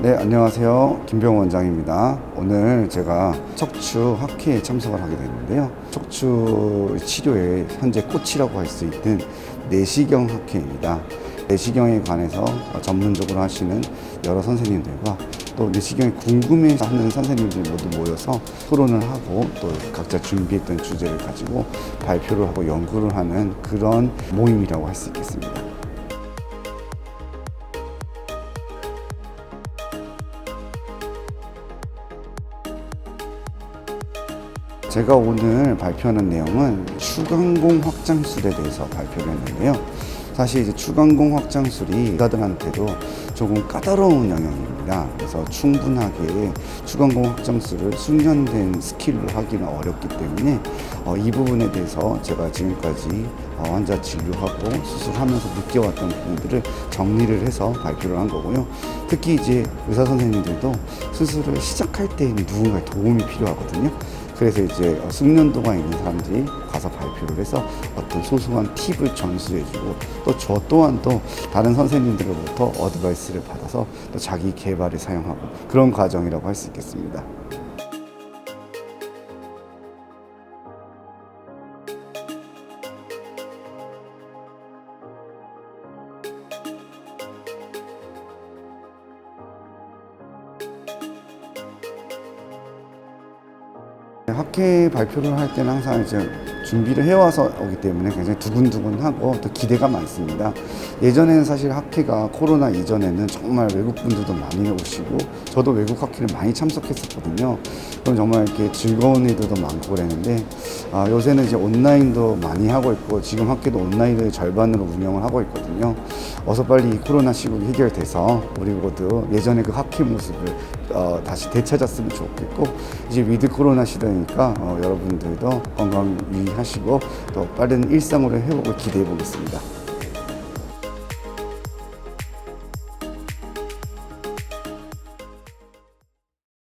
네, 안녕하세요. 김병호 원장입니다. 오늘 제가 척추 학회에 참석을 하게 됐는데요. 척추 치료의 현재 꽃이라고 할 수 있는 내시경 학회입니다. 내시경에 관해서 전문적으로 하시는 여러 선생님들과 또 내시경에 궁금해하는 선생님들 모두 모여서 토론을 하고 또 각자 준비했던 주제를 가지고 발표를 하고 연구를 하는 그런 모임이라고 할 수 있겠습니다. 제가 오늘 발표하는 내용은 추간공 확장술에 대해서 발표를 했는데요. 사실 이제 추간공 확장술이 의사들한테도 조금 까다로운 영역입니다. 그래서 충분하게 추간공 확장술을 숙련된 스킬로 하기는 어렵기 때문에 어, 이 부분에 대해서 제가 지금까지 어, 환자 진료하고 수술하면서 느껴왔던 부분들을 정리를 해서 발표를 한 거고요. 특히 이제 의사 선생님들도 수술을 시작할 때 누군가의 도움이 필요하거든요. 그래서 이제 어, 숙련도가 있는 사람들이 가서 발표를 해서 어떤 소소한 팁을 전수해주고 또 저 또한 또 다른 선생님들로부터 어드바이스를 받아서 또 자기 개발에 사용하고 그런 과정이라고 할 수 있겠습니다. 학회 발표를 할 때는 항상 이제 준비를 해와서 오기 때문에 굉장히 두근두근하고 또 기대가 많습니다. 예전에는 사실 학회가 코로나 이전에는 정말 외국 분들도 많이 오시고 저도 외국 학회를 많이 참석했었거든요. 그럼 정말 이렇게 즐거운 일들도 많고 그랬는데 아, 요새는 이제 온라인도 많이 하고 있고 지금 학회도 온라인을 절반으로 운영을 하고 있거든요. 어서 빨리 이 코로나 시국이 해결돼서 우리 모두 예전의 그 학회 모습을 어, 다시 되찾았으면 좋겠고 이제 위드 코로나 시대니까 어, 여러분들도 건강 유의 하시고 또 빠른 일상으로 회복을 기대해 보겠습니다.